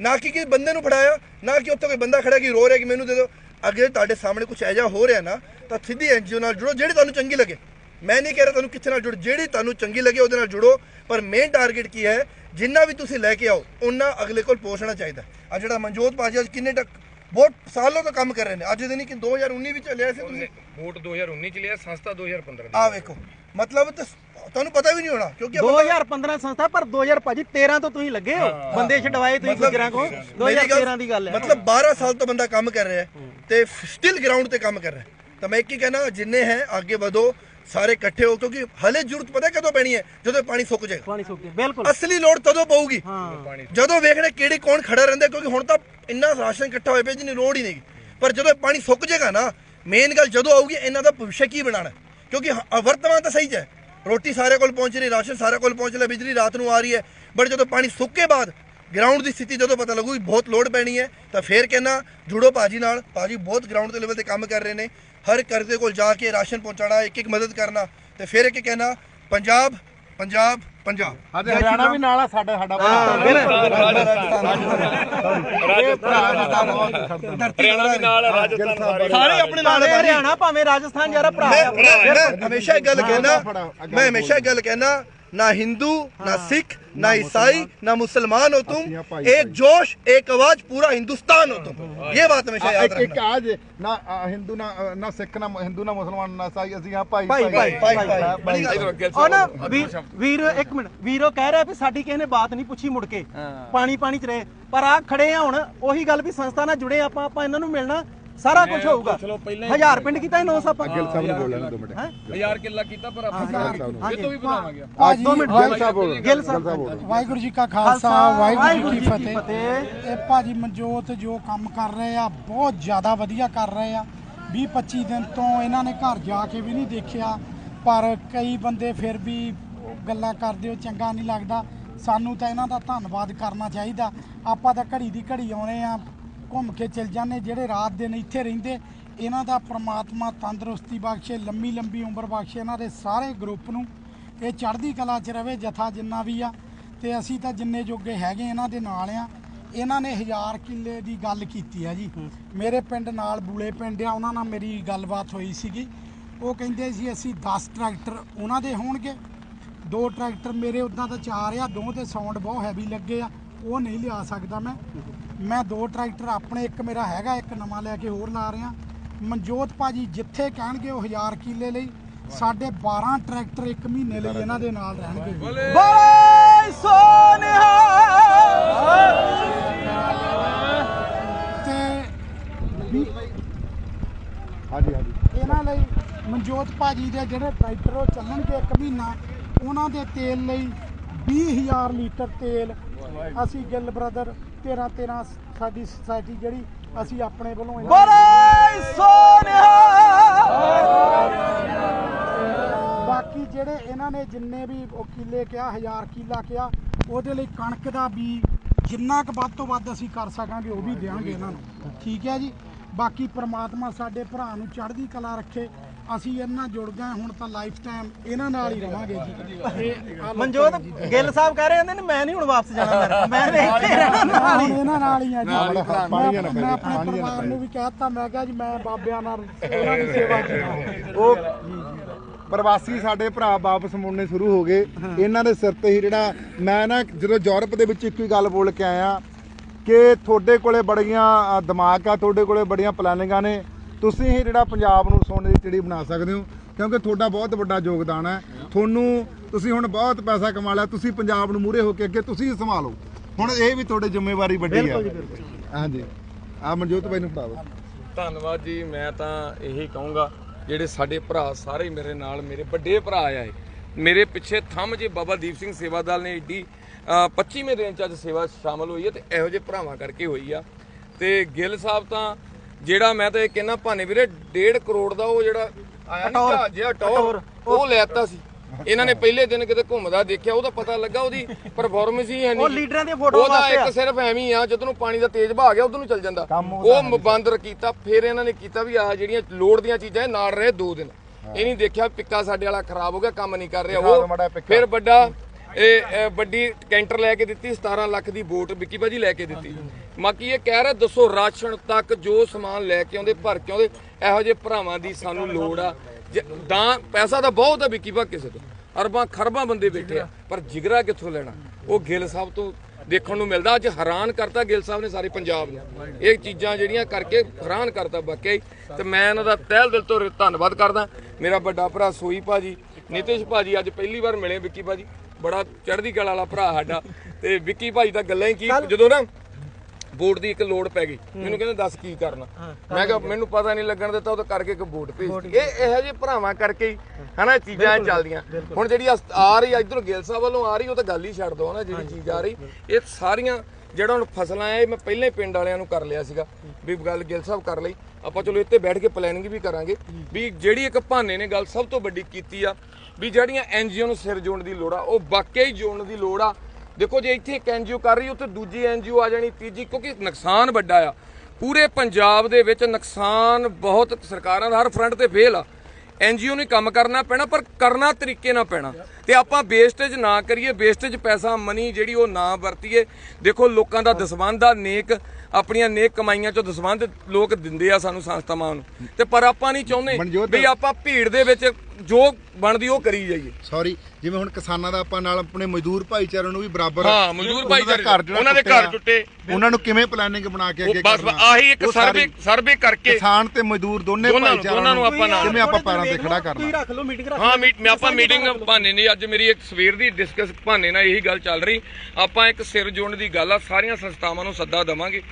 ਨਾ ਕਿ ਕਿਸੇ ਬੰਦੇ ਨੂੰ ਫੜਾਇਆ, ਨਾ ਕਿ ਉੱਥੇ ਕੋਈ ਬੰਦਾ ਖੜਾ ਕਿ ਰੋ ਰਿਹਾ ਕਿ ਮੈਨੂੰ ਦੇ ਦਿਓ। ਅਗਰ ਤੁਹਾਡੇ ਸਾਹਮਣੇ ਕੁਝ ਐਜਾ ਹੋ ਰਿਹਾ ਨਾ, ਤਾਂ ਸਿੱਧੀ ਐਨਜੀਓ ਨਾਲ ਜੁੜੋ, ਜਿਹੜੀ ਤੁਹਾਨੂੰ ਚੰਗੀ ਲੱਗੇ। ਮੈਂ ਨਹੀਂ ਕਹਿ ਰਿਹਾ ਤੁਹਾਨੂੰ ਕਿੱਥੇ ਨਾਲ ਜੁੜ, ਜਿਹੜੀ ਤੁਹਾਨੂੰ ਚੰਗੀ ਲੱਗੇ ਉਹਦੇ ਨਾਲ ਜੁੜੋ, ਪਰ ਮੇਨ ਟਾਰਗੇਟ ਕੀ ਹੈ, ਜਿੰਨਾ ਵੀ ਤੁਸੀਂ ਲੈ ਕੇ ਆਓ ਉਹਨਾਂ ਅਗਲੇ ਕੋਲ ਪਹੁੰਚਣਾ ਚਾਹੀਦਾ। ਆ ਜਿਹੜਾ ਮਨਜੋਤ ਭਾਜੀ ਅੱਜ ਕਿੰਨੇ ਤੱਕ ਬਹੁਤ ਸਾਲੋਂ ਤੋਂ ਕੰਮ ਕਰ ਰਹੇ ਨੇ। ਅੱਜ ਦੇ ਨਹੀਂ ਕਿ 2019 ਵਿੱਚ ਲਿਆ ਸੀ ਤੁਸੀਂ? ਵੋਟ 2019 ਚ ਲਿਆ ਸੰਸਥਾ 2015 ਆ ਵੇਖੋ। ਮਤਲਬ ਤਾਂ ਤੁਹਾਨੂੰ ਪਤਾ ਵੀ ਨਹੀਂ ਹੋਣਾ ਕਿਉਂਕਿ ਆਪਾਂ- 2015 ਸੰਸਥਾ ਪਰ 2000 ਭਾਜੀ 13 ਤੋਂ ਤੁਸੀਂ ਲੱਗੇ ਹੋ। ਬੰਦੇ ਛਡਵਾਏ ਤੁਸੀਂ ਗੁਜਰਾਂ ਕੋ। ਮੇਰੀ 2013 ਦੀ ਗੱਲ ਹੈ। ਮਤਲਬ 12 ਸਾਲ ਤੋਂ ਬੰਦਾ ਕੰਮ ਕਰ ਰਿਹਾ ਹੈ ਤੇ ਸਟਿਲ ਗਰਾਊਂਡ ਤੇ ਕੰਮ ਕਰ ਰਿਹਾ ਤਾਂ ਮੈਂ ਇੱਕ ਹੀ ਕਹਿਣਾ ਜਿੰਨੇ ਹੈ ਅੱਗੇ ਵਧੋ। ਸਾਰੇ ਇਕੱਠੇ ਹੋ ਕਿਉਂਕਿ ਹਲੇ ਜ਼ਰੂਰਤ ਪਤਾ ਕਦੋਂ ਪੈਣੀ ਹੈ? ਜਦੋਂ ਪਾਣੀ ਸੁੱਕ ਜਾਏਗਾ। ਪਾਣੀ ਸੁੱਕ ਗਿਆ ਬਿਲਕੁਲ। ਅਸਲੀ ਲੋੜ ਤਦੋਂ ਪਊਗੀ। ਹਾਂ। ਜਦੋਂ ਵੇਖਣੇ ਕਿਹੜੀ ਕੌਣ ਖੜਾ ਰਹਿੰਦਾ ਕਿਉਂਕਿ ਹੁਣ ਤਾਂ ਇੰਨਾ ਰਾਸ਼ਨ ਇਕੱਠਾ ਹੋਇਆ ਪਿਆ ਜਿਹਨੀ ਲੋੜ ਹੀ ਨਹੀਂ। ਪਰ ਜਦੋਂ ਪਾਣੀ ਸੁੱਕ ਜਾਏਗਾ ਨਾ ਮੇਨ ਗੱਲ ਜਦੋਂ ਆਊਗੀ ਇਹਨਾਂ ਦਾ ਭਵਿੱਖ ਕੀ ਬਣਾਣਾ ਕਿਉਂਕਿ ਵਰਤਮਾਨ ਤਾਂ ਸਹੀ ਹੈ। ਰੋਟੀ ਸਾਰੇ ਕੋਲ ਪਹੁੰਚ ਰਹੀ ਰਾਸ਼ਨ ਸਾਰੇ ਕੋਲ ਪਹੁੰਚ ਰਿਹਾ ਬਿਜਲੀ ਰਾਤ ਨੂੰ ਆ ਰਹੀ ਹੈ। ਬਟ ਜਦੋਂ ਪਾਣੀ ਸੁੱਕੇ ਬਾਅਦ ਗਰਾਊਂਡ ਦੀ ਸਥਿਤੀ ਜਦੋਂ ਪਤਾ ਲੱਗੂਗੀ ਬਹੁਤ ਲੋਡ ਪੈਣੀ ਹੈ ਤਾਂ ਫੇਰ ਕਹਿਣਾ ਜੁੜੋ ਭਾਜੀ ਨਾਲ। ਭਾਜੀ ਬਹੁਤ ਗਰਾਊਂਡ ਦੇ ਲੈਵਲ ਤੇ ਕੰਮ ਕਰ ਰਹੇ ਨੇ। ਹਰ ਘਰ ਦੇ ਕੋਲ ਜਾ ਕੇ ਰਾਸ਼ਨ ਪਹੁੰਚਾਉਣਾ ਇੱਕ ਇੱਕ ਮਦਦ ਕਰਨਾ ਤੇ ਫਿਰ ਇੱਕ ਕਹਿਣਾ ਪੰਜਾਬ ਪੰਜਾਬ ਪੰਜਾਬ। ਹਰਿਆਣਾ ਵੀ ਨਾਲ ਆ ਸਾਡਾ ਸਾਡਾ ਹਰਿਆਣਾ ਵੀ ਨਾਲ ਰਾਜਸਥਾਨ ਸਾਰੇ ਸਾਰੇ ਆਪਣੇ ਨਾਲ। ਹਰਿਆਣਾ ਭਾਵੇਂ ਰਾਜਸਥਾਨ ਯਾਰਾ ਭਰਾ। ਮੈਂ ਹਮੇਸ਼ਾ ਇਹ ਗੱਲ ਕਹਿਣਾ ਮੈਂ ਹਮੇਸ਼ਾ ਇਹ ਗੱਲ ਕਹਿਣਾ ਨਾ ਹਿੰਦੂ ਨਾ ਸਿੱਖ ना ईसाई ना मुसलमान हो तुम ਅਸੀਂ ਭਾਈ एक जोश एक आवाज पूरा हिंदुस्तान हो तुम ये बात हमेशा याद ਇੱਕ ਇੱਕ रखना ਆਜ ਨਾ ਅ, ਹਿੰਦੂ ਨਾ ਅ, ਨਾ ਸਿੱਖ ਨਾ ਹਿੰਦੂ ਨਾ ਮੁਸਲਮਾਨ ਨਾ ਸਾਈ ਅਸੀਂ ਹਾਂ ਭਾਈ ਭਾਈ, ਭਾਈ, भाई भाई बड़ी गल ਇਧਰ ਗਿਲ ਉਹ ਨਾ ਸਾਹਿਬ ਵੀਰ ਵੀਰ ਇੱਕ ਮਿੰਟ ਵੀਰੋ ਕਹਿ ਰਿਹਾ ਵੀ ਸਾਡੀ ਕਿਸੇ ਨੇ ਬਾਤ ਨਹੀਂ ਪੁੱਛੀ ਮੁੜ ਕੇ ਪਾਣੀ ਪਾਣੀ ਚ ਰਹੇ ਪਰ ਆ ਖੜੇ ਆ ਹੁਣ ਉਹੀ ਗੱਲ ਵੀ ਸੰਸਥਾ ਨਾਲ ਜੁੜੇ ਆਪਾਂ ਆਪਾਂ ਇਹਨਾਂ ਨੂੰ ਮਿਲਣਾ ਸਾਰਾ ਕੁਝ ਹੋਊਗਾ। ਹਜ਼ਾਰ ਪਿੰਡ ਕੀਤਾ ਨੌ ਸੌ ਆਪਾਂ ਗਿਲ ਸਾਹਿਬ ਨੂੰ ਬੋਲ ਲੈਣ ਦੋ ਮਿੰਟ ਹਜ਼ਾਰ ਕਿੱਲਾ ਕੀਤਾ ਪਰ ਆਪਾਂ ਇਹ ਤੋਂ ਵੀ ਬਣਾਵਾਂਗੇ ਅੱਜ ਦੋ ਮਿੰਟ ਗਿਲ ਸਾਹਿਬ ਬੋਲ। ਗਿੱਲ ਸਾਹਿਬ ਬੋਲ। ਵਾਹਿਗੁਰੂ ਜੀ ਕਾ ਖਾਲਸਾ ਵਾਹਿਗੁਰੂ ਜੀ ਕੀ ਫਤਿਹ। ਇਹ ਭਾਜੀ ਮਨਜੋਤ ਜੋ ਕੰਮ ਕਰ ਰਹੇ ਆ ਬਹੁਤ ਜ਼ਿਆਦਾ ਵਧੀਆ ਕਰ ਰਹੇ ਆ। 20 25 ਦਿਨ ਤੋਂ ਇਹਨਾਂ ਨੇ ਘਰ ਜਾ ਕੇ ਵੀ ਨਹੀਂ ਦੇਖਿਆ ਪਰ ਕਈ ਬੰਦੇ ਫਿਰ ਵੀ ਗੱਲਾਂ ਕਰਦੇ ਹੋ ਚੰਗਾ ਨਹੀਂ ਲੱਗਦਾ। ਸਾਨੂੰ ਤਾਂ ਇਹਨਾਂ ਦਾ ਧੰਨਵਾਦ ਕਰਨਾ ਚਾਹੀਦਾ। ਆਪਾਂ ਤਾਂ ਘੜੀ ਦੀ ਘੜੀ ਆਉਣੇ ਆ ਘੁੰਮ ਕੇ ਚਲ ਜਾਂਦੇ ਜਿਹੜੇ ਰਾਤ ਦਿਨ ਇੱਥੇ ਰਹਿੰਦੇ ਇਹਨਾਂ ਦਾ ਪ੍ਰਮਾਤਮਾ ਤੰਦਰੁਸਤੀ ਬਖਸ਼ੇ ਲੰਮੀ ਲੰਬੀ ਉਮਰ ਬਖਸ਼ੇ ਇਹਨਾਂ ਦੇ ਸਾਰੇ ਗਰੁੱਪ ਨੂੰ ਇਹ ਚੜ੍ਹਦੀ ਕਲਾ 'ਚ ਰਵੇ ਜਥਾ ਜਿੰਨਾ ਵੀ ਆ। ਤੇ ਅਸੀਂ ਤਾਂ ਜਿੰਨੇ ਜੋਗੇ ਹੈਗੇ ਇਹਨਾਂ ਦੇ ਨਾਲ ਆ। ਇਹਨਾਂ ਨੇ ਹਜ਼ਾਰ ਕਿੱਲੇ ਦੀ ਗੱਲ ਕੀਤੀ ਆ ਜੀ। ਮੇਰੇ ਪਿੰਡ ਨਾਲ ਬੂਲੇ ਪਿੰਡ ਆ ਉਹਨਾਂ ਨਾਲ ਮੇਰੀ ਗੱਲਬਾਤ ਹੋਈ ਸੀਗੀ। ਉਹ ਕਹਿੰਦੇ ਸੀ ਅਸੀਂ 10 ਟਰੈਕਟਰ ਉਹਨਾਂ ਦੇ ਹੋਣਗੇ। ਦੋ ਟਰੈਕਟਰ ਮੇਰੇ ਉਦਾਂ ਤਾਂ ਚਾਰ ਆ ਦੋ ਤੇ ਸਾਊਂਡ ਬਹੁਤ ਹੈਵੀ ਲੱਗੇ ਆ। ਉਹ ਨਹੀਂ ਲਿਆ ਸਕਦਾ ਮੈਂ। ਮੈਂ ਦੋ ਟਰੈਕਟਰ ਆਪਣੇ ਇੱਕ ਮੇਰਾ ਹੈਗਾ ਇੱਕ ਨਵਾਂ ਲੈ ਕੇ ਹੋਰ ਲਾ ਰਿਹਾ। ਮਨਜੋਤ ਭਾਜੀ ਜਿੱਥੇ ਕਹਿਣਗੇ ਉਹ ਹਜ਼ਾਰ ਕਿੱਲੇ ਲਈ ਸਾਡੇ 12 ਟਰੈਕਟਰ ਇੱਕ ਮਹੀਨੇ ਲਈ ਇਹਨਾਂ ਦੇ ਨਾਲ ਰਹਿਣਗੇ। ਬੋਲੇ ਸੋਨਿਹਾ ਤੇ ਹਾਂਜੀ ਹਾਂਜੀ। ਇਹਨਾਂ ਲਈ ਮਨਜੋਤ ਭਾਜੀ ਦੇ ਜਿਹੜੇ ਟਰੈਕਟਰ ਉਹ ਚੱਲਣਗੇ ਇੱਕ ਮਹੀਨਾ ਉਹਨਾਂ ਦੇ ਤੇਲ ਲਈ 20000 ਲੀਟਰ ਤੇਲ। ਅਸੀਂ ਗਿੱਲ ਬ੍ਰਦਰ 13 13 ਸਾਡੀ ਸੁਸਾਇਟੀ ਜਿਹੜੀ ਅਸੀਂ ਆਪਣੇ ਵੱਲੋਂ ਇਹਨਾਂ ਬੋਲੇ ਸੋਨਿਹਾ ਬਾਕੀ ਜਿਹੜੇ ਇਹਨਾਂ ਨੇ ਜਿੰਨੇ ਵੀ ਉਹ ਕਿੱਲੇ ਕਿਹਾ ਹਜ਼ਾਰ ਕਿੱਲਾ ਕਿਹਾ ਉਹਦੇ ਲਈ ਕਣਕ ਦਾ ਵੀ ਜਿੰਨਾ ਕੁ ਵੱਧ ਤੋਂ ਵੱਧ ਅਸੀਂ ਕਰ ਸਕਾਂਗੇ ਉਹ ਵੀ ਦੇਵਾਂਗੇ ਇਹਨਾਂ ਨੂੰ। ਠੀਕ ਹੈ ਜੀ? ਬਾਕੀ ਪ੍ਰਮਾਤਮਾ ਸਾਡੇ ਭਰਾ ਨੂੰ ਚੜ੍ਹਦੀ ਕਲਾ ਰੱਖੇ। ਅਸੀਂ ਇਹਨਾਂ ਜੁੜ ਗਏ ਹੁਣ ਤਾਂ ਲਾਈਫ ਟਾਈਮ ਇਹਨਾਂ ਨਾਲ ਹੀ ਰਵਾਂਗੇ ਜੀ। ਮਨਜੋਤ ਗਿੱਲ ਸਾਹਿਬ ਕਹਿ ਰਹੇ ਹੁੰਦੇ ਨੇ ਮੈਂ ਨਹੀਂ ਹੁਣ ਵਾਪਸ ਜਾਣਾ ਮੈਂ ਤਾਂ ਇੱਥੇ ਰਹਿਣਾ ਨਾਲ ਹੀ ਇਹਨਾਂ ਨਾਲ ਹੀ ਆ ਜੀ। ਨਾਲ ਹੀ ਭਰਾ, ਮੈਂ ਨਾ ਆਪਣੇ ਪਾਣੀ ਨਾ ਪਰਿਵਾਰ। ਨੂੰ ਵੀ ਕਹਿਤਾ ਮੈਂ ਕਿਹਾ ਜੀ ਮੈਂ ਬਾਬਿਆਂ ਨਾਲ ਇਹਨਾਂ ਦੀ ਸੇਵਾ ਕਰਾਂ ਉਹ ਪ੍ਰਵਾਸੀ ਸਾਡੇ ਭਰਾ ਵਾਪਸ ਮੁੜਨੇ ਸ਼ੁਰੂ ਹੋ ਗਏ। ਇਹਨਾਂ ਦੇ ਸਿਰ ਤੇ ਹੀ ਜਿਹੜਾ ਮੈਂ ਨਾ ਜਦੋਂ ਯੂਰਪ ਦੇ ਵਿੱਚ ਇੱਕੋ ਹੀ ਗੱਲ ਬੋਲ ਕੇ ਆਇਆ ਕਿ ਤੁਹਾਡੇ ਕੋਲੇ ਬੜੀਆਂ ਅ, ਦਿਮਾਗ ਆ ਤੁਹਾਡੇ ਕੋਲੇ ਬੜੀਆਂ ਪਲਾਨਿੰਗਾਂ ਨੇ। ਤੁਸੀਂ ਹੀ ਜਿਹੜਾ ਪੰਜਾਬ ਨੂੰ ਸੋਨੇ ਚਿੜੀ ਬਣਾ ਸਕਦੇ ਹੋ ਕਿਉਂਕਿ ਤੁਹਾਡਾ ਬਹੁਤ ਵੱਡਾ ਯੋਗਦਾਨ ਹੈ। ਤੁਹਾਨੂੰ ਤੁਸੀਂ ਹੁਣ ਬਹੁਤ ਪੈਸਾ ਕਮਾ ਲਿਆ ਤੁਸੀਂ ਪੰਜਾਬ ਨੂੰ ਮੂਰੇ ਹੋ ਕੇ ਅੱਗੇ ਤੁਸੀਂ ਹੀ ਸੰਭਾਲੋ। ਹੁਣ ਇਹ ਵੀ ਤੁਹਾਡੀ ਜ਼ਿੰਮੇਵਾਰੀ ਵੱਡੀ ਹੈ। ਹਾਂਜੀ। ਆ ਮਨਜੋਤ ਬਾਈ ਨੂੰ ਫੜਾਓ। ਧੰਨਵਾਦ ਜੀ ਮੈਂ ਤਾਂ ਇਹੀ ਕਹੂੰਗਾ ਜਿਹੜੇ ਸਾਡੇ ਭਰਾ ਸਾਰੇ ਮੇਰੇ ਨਾਲ ਮੇਰੇ ਵੱਡੇ ਭਰਾ ਆ ਇਹ। ਮੇਰੇ ਪਿੱਛੇ ਥੰਮ ਜੇ ਬਾਬਾ ਦੀਪ ਸਿੰਘ ਸੇਵਾ ਦਲ ਨੇ ਏਡੀ ਅ, 25ਵੇਂ ਦਿਨ ਚ ਅੱਜ ਸੇਵਾ ਸ਼ਾਮਲ ਹੋਈ ਹੈ ਤੇ ਇਹੋ ਜਿਹੇ ਭਰਾਵਾਂ ਕਰਕੇ ਹੋਈ ਆ। ਤੇ ਗਿੱਲ ਸਾਹਿਬ ਤਾਂ ਜਿਹੜਾ ਮੈਂ ਤਾਂ ਇਹ ਕਹਿੰਦਾ ਭਾਨੇ ਵੀਰੇ 1.5 ਕਰੋੜ ਦਾ ਉਹ ਜਿਹੜਾ ਆਇਆ ਨਹੀਂ ਜਹਾਜ਼ ਜਿਹਾ ਟੌਰ ਉਹ ਲੈਤਾ ਸੀ। ਇਹਨਾਂ ਨੇ ਪਹਿਲੇ ਦਿਨ ਕਿਤੇ ਘੁੰਮਦਾ ਦੇਖਿਆ ਉਹਦਾ ਪਤਾ ਲੱਗਾ ਉਹਦੀ ਪਰਫਾਰਮੈਂਸ ਹੀ ਹੈ ਨਹੀਂ ਉਹ ਲੀਡਰਾਂ ਦੀਆਂ ਫੋਟੋਆਂ ਉਹਦਾ। ਇੱਕ ਸਿਰਫ ਐਵੇਂ ਹੀ ਆ ਜਦੋਂ ਨੂੰ ਪਾਣੀ ਦਾ ਤੇਜ਼ ਵਹਾ ਗਿਆ ਉਦੋਂ ਨੂੰ ਚੱਲ ਜਾਂਦਾ। ਉਹ ਬੰਦ ਕੀਤਾ ਫਿਰ ਇਹਨਾਂ ਨੇ ਕੀਤਾ ਵੀ ਆਹ ਜਿਹੜੀਆਂ ਲੋੜ ਦੀਆਂ ਚੀਜ਼ਾਂ ਇਹ ਨਾਲ ਰਹੇ 2 ਦਿਨ। ਇਹ ਨਹੀਂ ਦੇਖਿਆ ਪਿੱਕਾ ਸਾਡੇ ਵਾਲਾ ਖਰਾਬ ਹੋ ਗਿਆ ਕੰਮ ਨਹੀਂ ਕਰ ਰਿਹਾ ਉਹ। ਫਿਰ ਵੱਡਾ ਇਹ ਵੱਡੀ ਕੈਂਟਰ ਲੈ ਕੇ ਦਿੱਤੀ 17 ਲੱਖ ਦੀ ਵੋਟ ਵਿੱਕੀ ਭਾਜੀ ਲੈ ਕੇ ਦਿੱਤੀ। ਬਾਕੀ ਇਹ ਕਹਿ ਰਿਹਾ, ਦੱਸੋ ਰਾਸ਼ਨ ਤੱਕ ਜੋ ਸਮਾਨ ਲੈ ਕੇ ਆਉਂਦੇ, ਭਰ ਕੇ ਆਉਂਦੇ, ਇਹੋ ਜਿਹੇ ਭਰਾਵਾਂ ਦੀ ਸਾਨੂੰ ਲੋੜ ਆ। ਜੇ- ਤਾਂ ਪੈਸਾ ਤਾਂ ਬਹੁਤ ਆ ਵਿੱਕੀ ਭਾ ਕਿਸੇ ਤੋਂ। ਅਰਬਾਂ ਖਰਬਾਂ ਬੰਦੇ ਬੈਠੇ ਆ, ਪਰ ਜਿਗਰਾ ਕਿੱਥੋਂ ਲੈਣਾ? ਉਹ ਗਿੱਲ ਸਾਹਿਬ ਤੋਂ ਦੇਖਣ ਨੂੰ ਮਿਲਦਾ, ਅੱਜ ਹੈਰਾਨ ਕਰਤਾ ਗਿੱਲ ਸਾਹਿਬ ਨੇ ਸਾਰੇ ਪੰਜਾਬ ਨੂੰ। ਇਹ ਚੀਜ਼ਾਂ ਜਿਹੜੀਆਂ ਕਰਕੇ ਹੈਰਾਨ ਕਰਤਾ ਵਾਕਿਆ ਹੀ। ਤੇ ਮੈਂ ਇਹਨਾਂ ਦਾ ਤਹਿ ਦਿਲ ਤੋਂ ਧੰਨਵਾਦ ਕਰਦਾ। ਮੇਰਾ ਵੱਡਾ ਭਰਾ ਸੋਈ ਭਾਜੀ, ਨਿਤਿਸ਼ ਭਾਜੀ ਅੱਜ ਪਹਿਲੀ ਵਾਰ ਮਿਲੇ ਵਿੱਕੀ ਭਾਜੀ। ਬੜਾ ਚੜ੍ਹਦੀ ਕਲਾ ਵਾਲਾ ਭਰਾ ਸਾਡਾ। ਤੇ ਵਿੱਕੀ ਭਾਜੀ ਤਾਂ ਗੱਲਾਂ ਹੀ ਕੀ ਜਦੋਂ ਨਾ ਵੋਟ ਦੀ ਇੱਕ ਲੋੜ ਪੈ ਗਈ ਮੈਨੂੰ ਕਹਿੰਦੇ ਦੱਸ ਕੀ ਕਰਨਾ। ਮੈਂ ਕਿਹਾ ਮੈਨੂੰ ਪਤਾ ਨਹੀਂ ਲੱਗਣ ਦਿੱਤਾ ਉਹ ਤਾਂ ਕਰਕੇ ਇੱਕ ਵੋਟ ਭੇਜਤੀ ਇਹ ਇਹੋ ਜਿਹੇ ਭਰਾਵਾਂ ਕਰਕੇ ਹੀ ਹਨਾ ਚੀਜ਼ਾਂ ਚੱਲਦੀਆਂ। ਹੁਣ ਜਿਹੜੀ ਆ ਰਹੀ ਆ ਇਧਰੋਂ ਗਿੱਲ ਸਾਹਿਬ ਵੱਲੋਂ ਆ ਰਹੀ ਉਹ ਤਾਂ ਗੱਲ ਹੀ ਛੱਡ ਦੋ ਨਾ ਜਿਹੜੀ ਚੀਜ਼ ਆ ਰਹੀ। ਇਹ ਸਾਰੀਆਂ ਜਿਹੜਾ ਹੁਣ ਫਸਲਾਂ ਆ ਇਹ ਮੈਂ ਪਹਿਲਾਂ ਪਿੰਡ ਵਾਲਿਆਂ ਨੂੰ ਕਰ ਲਿਆ ਸੀਗਾ ਵੀ ਗੱਲ ਗਿੱਲ ਸਾਹਿਬ ਕਰ ਲਈ। ਆਪਾਂ ਚਲੋ ਇੱਥੇ ਬੈਠ ਕੇ ਪਲੈਨਿੰਗ ਵੀ ਕਰਾਂਗੇ ਵੀ ਜਿਹੜੀ ਇੱਕ ਭਾਨੇ ਨੇ ਗੱਲ ਸਭ ਤੋਂ ਵੱਡੀ ਕੀਤੀ ਆ ਵੀ ਜਿਹੜੀਆਂ ਐਨਜੀਓ ਨੂੰ ਸਿਰ ਜੋੜਨ ਦੀ ਲੋੜ ਆ ਉਹ ਵਾਕਿਆ ਹੀ ਜੋੜਨ ਦੀ ਲੋੜ ਆ। ਦੇਖੋ ਜੇ ਇੱਥੇ ਇੱਕ ਐਨਜੀਓ ਕਰ ਰਹੀ ਉੱਥੇ ਦੂਜੀ ਐਨਜੀਓ ਆ ਜਾਣੀ ਤੀਜੀ ਕਿਉਂਕਿ ਨੁਕਸਾਨ ਵੱਡਾ ਆ। ਪੂਰੇ ਪੰਜਾਬ ਦੇ ਵਿੱਚ ਨੁਕਸਾਨ ਬਹੁਤ ਸਰਕਾਰਾਂ ਦਾ ਹਰ ਫਰੰਟ ਤੇ ਫੇਲ ਆ। ਐਨਜੀਓ ਨੂੰ ਕੰਮ ਕਰਨਾ ਪੈਣਾ ਪਰ ਕਰਨਾ ਤਰੀਕੇ ਨਾਲ ਪੈਣਾ। ਤੇ ਆਪਾਂ ਵੇਸਟੇਜ ਨਾ ਕਰੀਏ ਵੇਸਟੇਜ ਪੈਸਾ ਮਨੀ ਜਿਹੜੀ ਉਹ ਨਾ ਵਰਤੀਏ। ਦੇਖੋ ਲੋਕਾਂ ਦਾ ਦਸਵੰਧ ਆ ਨੇਕ ਆਪਣੀਆਂ ਨੇਕ ਕਮਾਈਆਂ ਚੋਂ ਦਸਵੰਧ ਲੋਕ ਦਿੰਦੇ ਆ ਸਾਨੂੰ ਸੰਸਥਾਵਾਂ ਨੂੰ। ਤੇ ਪਰ ਆਪਾਂ ਨਹੀਂ ਚਾਹੁੰਦੇ ਵੀ ਆਪਾਂ ਭੀੜ ਦੇ ਵਿੱਚ ਜੋ ਬਣਦੀ ਉਹ ਕਰੀ ਜਾਈਏ। ਸੌਰੀ ਜਿਵੇਂ ਹੁਣ ਕਿਸਾਨਾਂ ਦਾ ਆਪਾਂ ਨਾਲ ਆਪਣੇ ਮਜ਼ਦੂਰ ਭਾਈਚਾਰੇ ਨੂੰ ਵੀ ਬਰਾਬਰ ਹਾਂ, ਮਜ਼ਦੂਰ ਭਾਈਚਾਰੇ ਘਰ ਜਿਹੜਾ ਉਹਨਾਂ ਦੇ ਘਰ ਟੁੱਟੇ। ਉਹਨਾਂ ਨੂੰ ਕਿਵੇਂ ਪਲਾਨਿੰਗ ਬਣਾ ਕੇ ਅੱਗੇ ਬਸ ਆਹੀ ਇੱਕ ਸਰਵੇ ਸਾਰੀ ਸਰਵੇ ਕਰਕੇ ਕਿਸਾਨ ਤੇ ਮਜ਼ਦੂਰ ਦੋਨੇ ਨੂੰ- ਭਾਈਚਾਰਿਆਂ ਨੂੰ ਆਪਾਂ ਨਾਲ- ਕਿਵੇਂ ਆਪਾਂ ਪੈਰਾਂ ਤੇ ਖੜਾ ਤੁਸੀਂ ਕਰਨਾ ਰੱਖ ਲਓ ਮੀਟਿੰਗ ਰੱਖ ਹਾਂ ਲਓ। ਮੀਟ ਮੈਂ ਆਪਾਂ ਮੀਟਿੰਗ। ਭਾਨੇ ਨਹੀਂ ਅੱਜ ਮੇਰੀ ਇੱਕ ਸਵੇਰ ਦੀ ਡਿਸਕਸ ਭਾਨੇ ਨਾਲ ਇਹੀ ਗੱਲ ਚੱਲ ਰਹੀ। ਆਪਾਂ ਇੱਕ ਸਿਰ ਜੋੜਨ ਦੀ ਗੱਲ ਆ ਸਾਰੀਆਂ ਸੰਸਥਾਵਾਂ ਨੂੰ ਸੱਦਾ ਦਵਾਂਗੇ।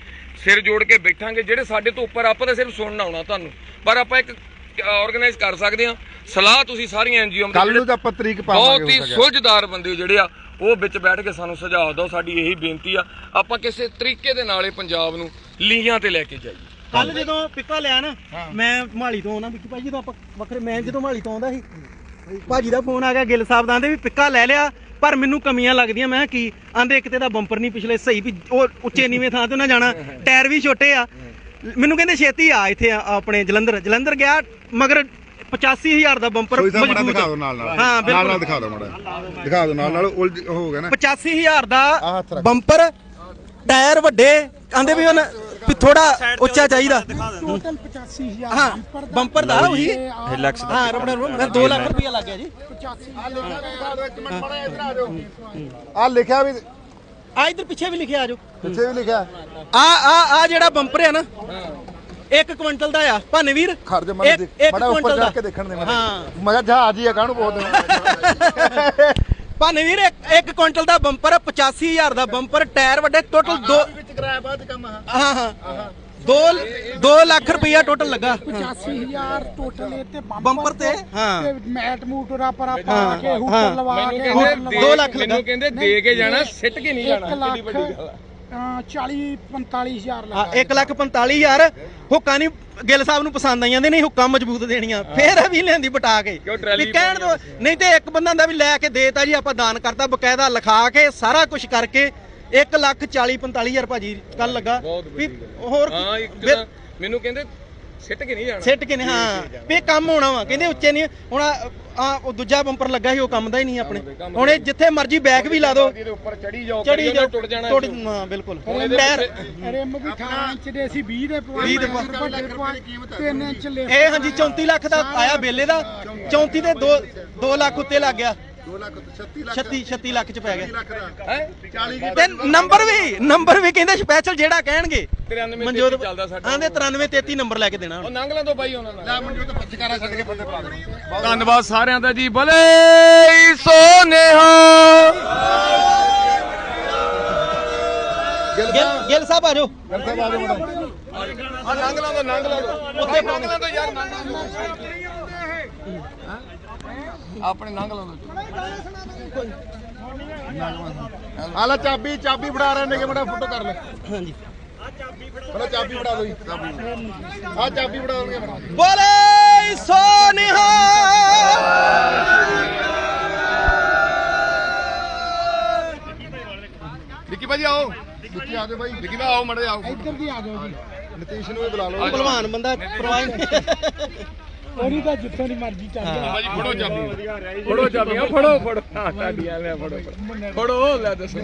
ਸਿਰ ਜੋੜ ਕੇ ਬੈਠਾਂਗੇ। ਜਿਹੜੇ ਸਾਡੇ ਤੋਂ ਉੱਪਰ ਆਪਾਂ ਤਾਂ ਸਿਰਫ ਸੁਣਨ ਆਉਣਾ ਤੁਹਾਨੂੰ। ਪਰ ਆਪਾਂ ਇੱਕ ਆਰਗੇਨਾਈਜ਼ ਕਰ ਸਕਦੇ ਹਾਂ ਸਲਾਹ ਤੁਸੀਂ ਸਾਰੀਆਂ ਐਨਜੀਓ ਕੱਲ ਨੂੰ ਤਾਂ ਆਪਾਂ ਤਰੀਕ ਪਾਵਾਂਗੇ ਬਹੁਤ ਹੀ। ਸੁਲਝਦਾਰ ਬੰਦੇ ਜਿਹੜੇ ਆ ਉਹ ਵਿੱਚ ਬੈਠ ਕੇ ਸਾਨੂੰ ਸੁਝਾਅ ਦਿਓ ਸਾਡੀ ਇਹੀ ਬੇਨਤੀ ਆ। ਆਪਾਂ ਕਿਸੇ ਤਰੀਕੇ ਦੇ ਨਾਲ ਇਹ ਪੰਜਾਬ ਨੂੰ ਲੀਹਾਂ ਤੇ ਲੈ ਕੇ ਜਾਈਏ। ਕੱਲ ਜਦੋਂ ਪਿੱਕਾ ਲਿਆ ਨਾ ਮੈਂ ਮਾਲੀ ਤੋਂ ਆਉਣਾ ਵਿੱਕੀ ਭਾਜੀ ਜਦੋਂ ਆਪਾਂ ਵੱਖਰੇ ਮੈਂ ਜਦੋਂ ਮਾਲੀ ਤੋਂ ਆਉਂਦਾ ਸੀ ਭਾਜੀ ਦਾ ਫੋਨ ਆ ਗਿਆ ਗਿੱਲ ਸਾਹਿਬ ਦਾ ਆਂਦੇ ਵੀ ਪਿੱਕਾ ਲੈ ਲਿਆ ਪਰ ਮੈਨੂੰ ਕਮੀਆਂ ਲੱਗਦੀਆਂ ਮੈਂ ਕਿਹਾ ਕੀ ਆਂਦੇ ਕਿਤੇ ਦਾ ਬੰਪਰ ਨਹੀਂ ਪਿਛਲੇ ਸਹੀ ਵੀ ਉਹ ਉੱਚੇ ਨੀਵੇਂ ਥਾਂ ਤੇ ਨਾ ਜਾਣਾ ਟਾਇਰ ਵੀ ਛੋਟੇ ਆ। ਮੈਨੂੰ ਕਹਿੰਦੇ ਛੇਤੀ ਆ ਇੱਥੇ ਆ ਆਪਣੇ ਜਲੰਧਰ ਜਲੰਧਰ ਗਿਆ ਮਗਰ 85000 ਦਾ ਬੰਪਰ ਕੋਈ ਤਾਂ ਮਾੜਾ ਮਜ਼ਬੂਤ ਦਿਖਾ ਦਿਓ ਨਾਲ ਨਾਲ। ਹਾਂ ਨਾਲ ਬਿਲਕੁਲ। ਨਾਲ ਦਿਖਾ ਦਿਓ ਮਾੜਾ ਦਿਖਾ ਦਿਓ ਨਾਲ ਨਾਲ ਉਲਝ ਉਹ ਹੋ ਗਿਆ ਨਾ। 85000 ਦਾ ਆਹ ਹੱਥ ਰੱਖ। ਬੰਪਰ ਟਾਇਰ ਵੱਡੇ ਆਂਦੇ ਵੀ ਹੁਣ ਵੀ ਥੋੜਾ ਉੱਚਾ ਚਾਹੀਦਾ। ਟੋਟਲ 85000 ਹਾਂ ਬੰਪਰ ਦਾ। ਦਾ ਉਹੀ। ਲੱਖ ਹਾਂ ਰਬੜ ਰਬੜ 2 ਲੱਖ ਰੁਪਇਆ ਲੱਗ ਗਿਆ ਜੀ। 85000 ਆ ਲਿਖਿਆ ਵੀ ਆ ਇਧਰ ਪਿੱਛੇ ਵੀ ਲਿਖਿਆ ਆਜੋ ਪਿੱਛੇ ਵੀ ਲਿਖਿਆ। ਆ ਆ ਆ ਜਿਹੜਾ ਬੰਪਰ ਹੈ ਨਾ ਇੱਕ ਕੁਇੰਟਲ ਦਾ ਆ। ਭਾਨੇ ਵੀਰ ਖੜ ਜਾ ਮੈਂ ਇੱਕ- ਇੱਕ ਬੜਾ ਉੱਪਰ ਕੁਇੰਟਲ ਜਾ ਦਾ। ਕੇ ਦੇਖਣ ਦੇ ਮੈਂ ਹਾਂ। ਮੈਂ ਕਿਹਾ ਜਹਾਜ਼ ਹੀ ਆ ਕਾਹਨੂੰ ਬੋਲਦੇ ਭਾਨੇ ਵੀਰ ਇੱਕ ਕੁਇੰਟਲ ਦਾ ਬੰਪਰ 85000 ਦਾ ਬੰਪਰ ਟਾਇਰ ਵੱਡੇ ਟੋਟਲ 2 ਵਿੱਚ ਕਰਾਇਆ ਬਾਅਦ ਕੰਮ ਆ। ਹਾਂ ਹਾਂ। 2 2 ਲੱਖ ਰੁਪਇਆ ਟੋਟਲ ਲੱਗਾ। 85000 ਟੋਟਲ ਇਹ ਤੇ ਬੰਪਰ ਤੇ? ਹਾਂ। ਤੇ ਮੈਟ ਮੂਟਰਾ ਪਰਾ ਪਾ ਕੇ ਹਾਂ। ਹੁੱਕਰ ਲਵਾ ਮੈਨੂੰ ਕੇ ਕਹਿੰਦੇ ਦੋ ਲੱਖ ਲੱਗਾ। ਮੈਨੂੰ ਕਹਿੰਦੇ ਦੇ ਕੇ ਜਾਣਾ ਸਿੱਟ ਕੇ ਨਹੀਂ 1 ਜਾਣਾ ਕਿੰਨੀ ਵੱਡੀ ਗੱਲ ਆ। 40 45000 ਹਾਂ ਲੱਗਾ। 1 ਲੱਖ 45000 ਹੁੱਕਾਂ ਨਹੀਂ ਗਿੱਲ ਸਾਹਿਬ ਨੂੰ ਪਸੰਦ ਆਈਆਂ ਨੇ ਨਹੀਂ ਹੁੱਕਾਂ ਮਜ਼ਬੂਤ ਦੇਣੀਆਂ। ਫੇਰ ਵੀ ਲੈਂਦੀ ਬਟਾ ਕੇ। ਵੀ ਕਹਿਣ ਦੋ ਨਹੀਂ ਤੇ ਇੱਕ ਬੰਦਾ ਦਾ ਵੀ ਲੈ ਕੇ ਦੇਤਾ ਜੀ ਆਪਾਂ ਦਾਨ ਕਰਤਾ ਬਕਾਇਦਾ ਲਿਖਾ ਕੇ ਸਾਰਾ ਕੁਝ ਕਰਕੇ 1 ਲੱਖ 40 45000 ਭਾਜੀ ਕੱਲ ਲੱਗਾ। ਬਹੁਤ ਵੀ ਹੋਰ ਹਾਂ ਇੱਕ ਫਿਰ- ਤਾਂ ਮੈਨੂੰ ਕਹਿੰਦੇ ਸਿੱਟ ਕੇ ਨਹੀਂ ਜਾਣਾ। ਸਿੱਟ ਕੇ ਨੇ ਹਾਂ। ਵੀ ਇਹ ਕੰਮ ਹੋਣਾ ਵਾ ਕਹਿੰਦੇ ਉੱਚੇ ਨਹੀਂ। ਹੁਣ ਆ ਆ ਉਹ ਦੂਜਾ ਬੰਪਰ ਲੱਗਾ ਸੀ ਉਹ ਕੰਮ ਦਾ ਹੀ ਨਹੀਂ ਆਪਣੇ। ਹੁਣ ਇਹ ਜਿੱਥੇ ਮਰਜ਼ੀ ਬੈਕ ਵੀ ਲਾ ਦੋ ਇਹਦੇ ਉੱਪਰ ਚੜੀ ਜਾਓ ਚੜੀ ਜਾ ਟੁੱਟ ਜਾਣਾ ਟੁੱਟ ਇੱਥੋਂ। ਹਾਂ ਬਿਲਕੁਲ। ਇਹਦੇ ਟਾਇਰ ਰਿਮ ਵੀ 18 ਇੰਚ ਦੇ ਸੀ 20 ਦੇ ਪਵਾ 20 ਦੇ ਪਵਾ। ਵੱਡੇ ਪਵਾ 3 ਇੰਚ ਲੈ ਇਹ ਹਾਂਜੀ 34 ਲੱਖ ਦਾ ਆਇਆ ਬੇਲੇ ਦਾ। 34 ਦੇ 2 2 ਲੱਖ ਉੱਤੇ ਲੱਗ ਗਿਆ। 2 ਲੱਖ 36 ਲੱਖ 36 36 ਲੱਖ ਚ ਪੈ ਗਿਆ। ਲੱਖ ਦਾ। ਹੈ? 40 ਤੇ ਨੰਬਰ ਵੀ ਨੰਬਰ ਵੀ ਕਹਿੰਦੇ ਸਪੈਸ਼ਲ ਜਿਹੜਾ ਕਹਿਣਗੇ। 93 ਮਨਜੋਤ ਚੱਲਦਾ ਸਾਡਾ। ਆਂਦੇ 93 33 ਨੰਬਰ ਲੈ ਕੇ ਦੇਣਾ ਉਹ ਨੰਗ ਲਾਂ ਤੋਂ ਬਾਈ ਉਹਨਾਂ ਨਾਲ। ਲੈ ਮੁੰਡੇ ਤਾਂ ਪੱਚਕਾਰਾ ਛੱਡ ਕੇ ਬੰਦੇ ਪਾ ਦੇਣੇ ਧੰਨਵਾਦ ਸਾਰਿਆਂ ਦਾ ਜੀ। ਬਲੇ ਸੋ ਨੇਹਾ ਗਿੱਲ ਸਾਹਿਬ। ਆ ਜਾਓ। ਗਿੱਲ ਸਾਹਿਬ ਆ ਜਾਓ ਮੁੰਡਾ। ਆ ਨੰਗ ਲਾਂ ਤੋਂ ਨੰਗ ਲਾਂ ਤੋਂ। ਉੱਥੇ ਨੰਗ ਲਾਂ ਤੋਂ ਯਾਰ ਨੰਗ ਲਾਂ ਤੋਂ ਆਪਣੇ ਨੰਗ ਲਾਂ ਤੋਂ ਆ ਲੈ ਚਾਬੀ ਚਾਬੀ ਫੜਾ ਰਹੇ ਨੇ ਕਿ ਮੁੰਡਾ ਫੋਟੋ ਕਰ ਲੈ। ਹਾਂਜੀ। ਪਹਿਲਾਂ ਚਾਬੀ ਫੜਾ ਦੋ ਜੀ। ਆ ਚਾਬੀ ਫੜਾ ਦੋਗੇ ਫੜਾ ਬੋਲੇ ਸੋ ਨਿਹਾਲ। ਵਿੱਕੀ ਭਾਜੀ ਆਓ। ਵਿੱਕੀ ਆ ਜਾਓ ਬਾਈ ਵਿੱਕੀ ਭਾਈ ਆਓ ਮੜੇ ਆਓ। ਇੱਧਰ ਦੀ ਆ ਜਾਓ ਜੀ। ਨਤੀਸ਼ ਨੂੰ ਵੀ ਬੁਲਾ ਲਓ। ਭਲਵਾਨ ਬੰਦਾ ਪਰਵਾਹ ਉਹਦੀ ਤਾਂ ਜਿੱਥੋਂ ਦੀ ਮਰਜ਼ੀ ਚੱਲ ਜਾ। ਭਾਜੀ ਫੜੋ ਚਾਬੀ। ਫੜੋ ਚਾਬੀਆਂ ਫੜੋ ਫੜੋ। ਹਾਂ ਤੁਹਾਡੀਆਂ ਲੈ ਫੜੋ ਫੜੋ। ਫੜੋ ਲੈ ਦੱਸੋ।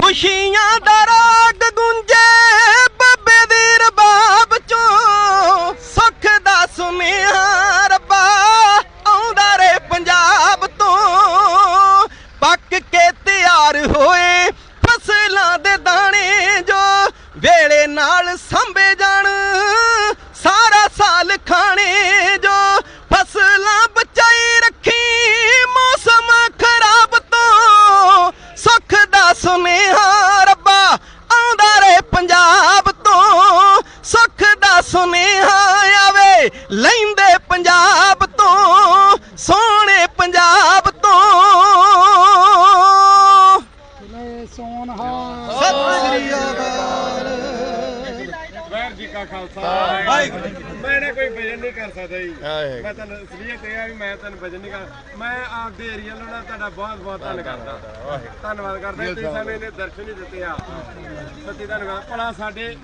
ਖੁਸ਼ੀਆਂ ਦਾ ਰਾਗ ਗੁੰਜੇ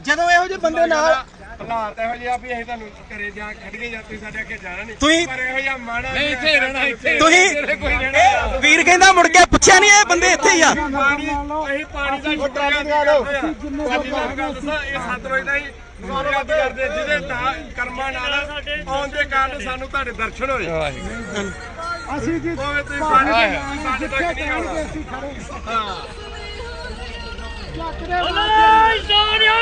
ਜਦੋਂ ਇਹੋ ਜਿਹੇ ਬੰਦੇ ਨਾਲ ਹਾਲਾਤ ਇਹੋ ਜਿਹੇ ਆ ਵੀ ਅਸੀਂ ਤੁਹਾਨੂੰ ਘਰੇ ਜਾ ਖੜ ਕੇ ਜਾਂ ਤੁਸੀਂ ਸਾਡੇ ਅੱਗੇ ਜਾਣਾ ਨਹੀਂ। ਤੁਸੀਂ- ਪਰ ਇਹੋ ਜਿਹਾ ਮਾਣਾ ਨਹੀਂ, ਇੱਥੇ ਰਹਿਣਾ, ਇੱਥੇ। ਤੁਸੀਂ ਕੋਈ ਰਹਿਣਾ ਇਹ ਵੀਰ ਕਹਿੰਦਾ ਮੁੜ ਕੇ ਪੁੱਛਿਆ ਨਹੀਂ ਇਹ ਬੰਦੇ ਇੱਥੇ ਹੀ ਆ। ਪਾਣੀ ਅਸੀਂ ਪਾਣੀ ਦਾ ਅਦਾ ਕਰਦੇ ਹਾਂ। ਸਾਡੀ ਗੱਲ ਦੱਸਾਂ ਇਹ ਸਤਲੁਜ ਦਾ ਹੀ ਧੰਨਵਾਦ ਕਰਦੇ ਜਿਹਦੇ ਨਾਲ ਕਰਮਾਂ ਨਾਲ ਆਉਣ ਦੇ ਕਾਰਨ ਸਾਨੂੰ ਤੁਹਾਡੇ ਦਰਸ਼ਨ ਹੋਏ। ਅਸੀਂ ਜੀ ਭਾਵੇਂ ਤੁਸੀਂ ਸਾਡੇ ਤੱਕ ਸਾਡੇ ਤੱਕ ਨਹੀਂ ਆਉਣਾ ਅਸੀਂ ਖੜੇ। ਹਾਂ। ਚੱਕ ਦੇ ਵਾਲੇ ਸੋਨਿਆ